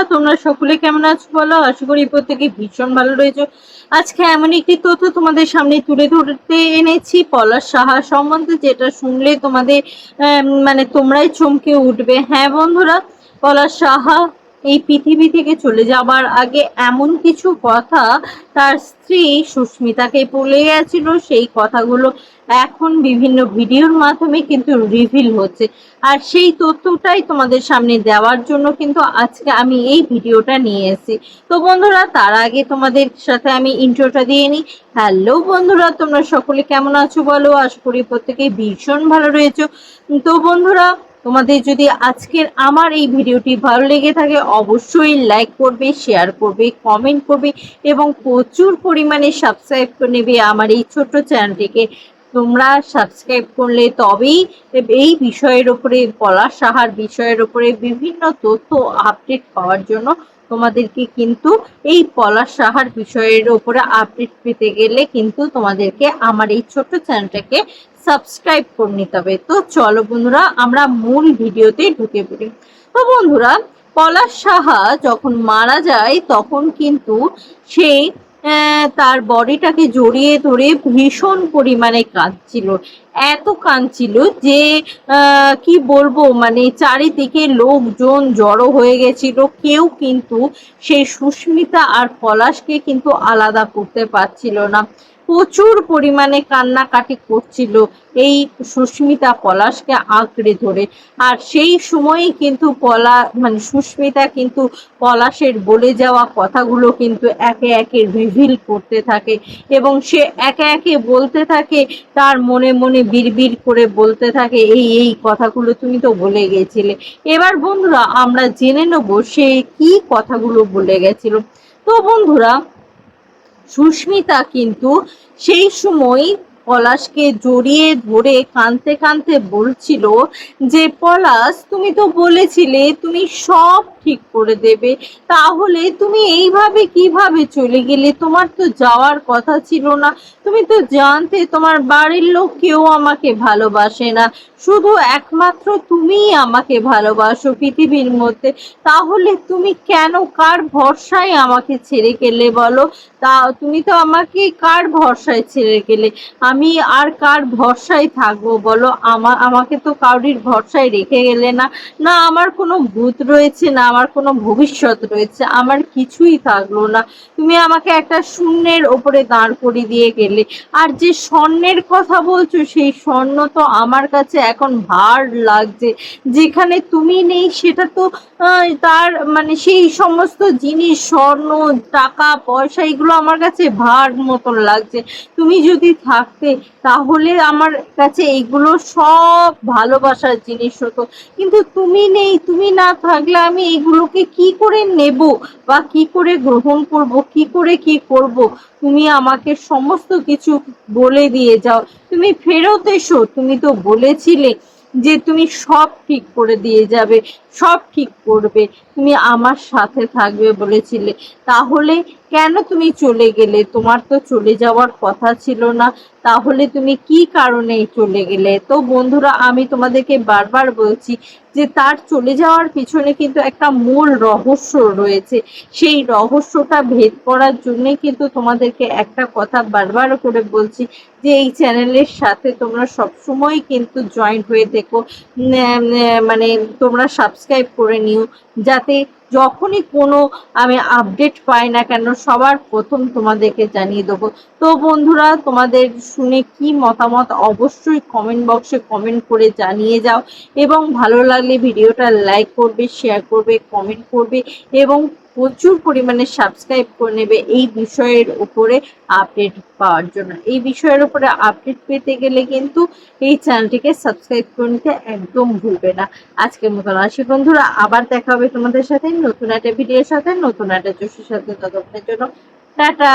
বন্ধুরা, তোমরা সকলে কেমন আছো বলো? আশা করি প্রত্যেকে ভীষণ ভালো রয়েছে। আজকে এমন একটি তথ্য তোমাদের সামনে তুলে ধরতে এনেছি, পলাশ সাহা সম্বন্ধে যেটা শুনলে তোমাদের মানে তোমরাই চমকে উঠবে। হ্যাঁ বন্ধুরা, পলাশ সাহা এই পৃথিবী থেকে চলে যাবার আগে এমন কিছু কথা তার স্ত্রী সুস্মিতাকে বলে গেছিল। সেই কথাগুলো এখন বিভিন্ন ভিডিওর মাধ্যমে কিন্তু রিভিল হচ্ছে। আর সেই তথ্যটাই তোমাদের সামনে দেওয়ার জন্য কিন্তু আজকে আমি এই ভিডিওটা নিয়ে এসেছি। তো বন্ধুরা, তার আগে তোমাদের সাথে আমি ইন্ট্রোটা দিয়ে নিই। হ্যালো বন্ধুরা, তোমরা সকলে কেমন আছো বলো? আশা করি প্রত্যেকেই ভীষণ ভালো রয়েছো। তো বন্ধুরা তোমাদের যদি আজকের আমার এই ভিডিওটি ভালো লেগে থাকে, অবশ্যই লাইক করবে শেয়ার করবে কমেন্ট করবে এবং প্রচুর পরিমাণে সাবস্ক্রাইব করে নেবে আমার এই ছোট্ট চ্যানেলটিকে তোমরা সাবস্ক্রাইব করলে তবেই এই বিষয়ের উপরে, পলাশ সাহার বিষয়ের উপরে বিভিন্ন তথ্য আপডেট পাওয়ার জন্য তোমাদেরকে কিন্তু এই পলাশ সাহার বিষয়ের উপরে আপডেট পেতে গেলে কিন্তু তোমাদেরকে আমার এই ছোট্ট চ্যানেলটাকে সাবস্ক্রাইব করে নিতে হবে। তো চলো বন্ধুরা, আমরা মূল ভিডিওতে ঢুকে পড়ি। তো বন্ধুরা, পলাশ সাহা যখন মারা যায়, তখন কিন্তু সে তার বডিটাকে জড়িয়ে ধরে ভীষণ পরিমাণে কাঁদছিল। এত কাঁদছিল যে কি বলব? মানে চারিদিকে লোকজন জড়ো হয়ে গেছিল। কেউ কিন্তু সেই সুস্মিতা আর পলাশকে কিন্তু আলাদা করতে পারছিল না। প্রচুর পরিমাণে কান্নাকাটি করছিল এই সুস্মিতা পলাশকে আঁকড়ে ধরে। আর সেই সময়ই কিন্তু পলা মানে সুস্মিতা কিন্তু পলাশের বলে যাওয়া কথাগুলো কিন্তু একে একে রিভিল করতে থাকে এবং সে একে একে বলতে থাকে তার মনে মনে বিড়বিড় করে বলতে থাকে, এই এই কথাগুলো তুমি তো বলে গেছিলে। এবার বন্ধুরা, আমরা জেনে নেব সে কি কথাগুলো বলে গেছিল। তো বন্ধুরা, সুস্মিতা কিন্তু সেই সময় পলাশকে জড়িয়ে ধরে কাঁদতে কাঁদতে বলছিল যে, পলাশ, তুমি তো বলেছিলে, তুমি সব ঠিক করে দেবে। তাহলে তুমি এইভাবে কীভাবে চলে গেলে? তোমার তো যাওয়ার কথা ছিল না। তুমি তো জানতে তোমার বাড়ির লোক কেউ আমাকে ভালোবাসে না। শুধু একমাত্র তুমিই আমাকে ভালোবাসো পৃথিবীর মধ্যে। তাহলে তুমি কেন কার ভরসায় আমাকে ছেড়ে গেলে বলো? তা তুমি তো আমাকে কার ভরসায় ছেড়ে গেলে? আমি আর কার ভরসায় থাকব বলো? আমা, আমাকে তো কাউরির ভরসায় রেখে গেলে না। না, আমার কোনো ভূত রয়েছে, না আমার কোনো ভবিষ্যৎ রয়েছে, আমার কিছুই থাকল না। তুমি আমাকে একটা শূন্যের ওপরে দাঁড় করিয়ে দিয়ে গেলে। আর যে স্বর্ণের কথা বলছো, সেই স্বর্ণ তো আমার কাছে এখন ভার লাগছে। যেখানে তুমি নেই, সেটা তো তার মানে সেই সমস্ত জিনিস, স্বর্ণ, টাকা, পয়সা, এগুলো আমার কাছে ভার মতন লাগছে। তুমি যদি থাকতে, তাহলে আমার কাছে এগুলো সব ভালোবাসার জিনিস হতো। কিন্তু তুমি নেই, তুমি না থাকলে আমি এগুলোকে কি করে নেব বা কি করে গ্রহণ করব, কি করে কি করব, তুমি আমাকে সমস্ত কিছু বলে দিয়ে যাও। তুমি ফেরত এসো, তুমি তো বলেছিলে যে তুমি সব ঠিক করে দিয়ে যাবে, সব ঠিক করবে, তুমি আমার সাথে থাকবে বলেছিলে। তাহলে কেন তুমি চলে গেলে? তোমার তো চলে যাওয়ার কথা ছিল না। তাহলে তুমি কি কারণে চলে গেলে? তো বন্ধুরা, আমি তোমাদেরকে বারবার বলছি যে তার চলে যাওয়ার পিছনে কিন্তু একটা মূল রহস্য রয়েছে। সেই রহস্যটা ভেদ করার জন্য কিন্তু তোমাদেরকে একটা কথা বারবার করে বলছি যে এই চ্যানেলের সাথে তোমরা সবসময় কিন্তু জয়েন্ট হয়ে দেখো মানে তোমরা সাবস্ক্রাইব করে নিও। যাতে যখনই কোনো আমি আপডেট পাই না কেন, সবার প্রথম তোমাদেরকে জানিয়ে দেবো। তো বন্ধুরা, তোমাদের শুনে কি মতামত অবশ্যই কমেন্ট বক্সে কমেন্ট করে জানিয়ে যাও। এবং ভালো লাগলে ভিডিওটা লাইক করবে শেয়ার করবে কমেন্ট করবে এবং প্রচুর পরিমাণে সাবস্ক্রাইব করে নেবে এই বিষয়ের উপরে আপডেট পাওয়ার জন্য। এই বিষয়ের উপরে আপডেট পেতে গেলে কিন্তু এই চ্যানেলটিকে সাবস্ক্রাইব করে নিতে একদম ভুলবে না। আজকের মতন আসি বন্ধুরা, আবার দেখা হবে তোমাদের সাথে নতুন একটা ভিডিওর সাথে, নতুন একটা জোশের সাথে ততক্ষণের জন্য। টাটা!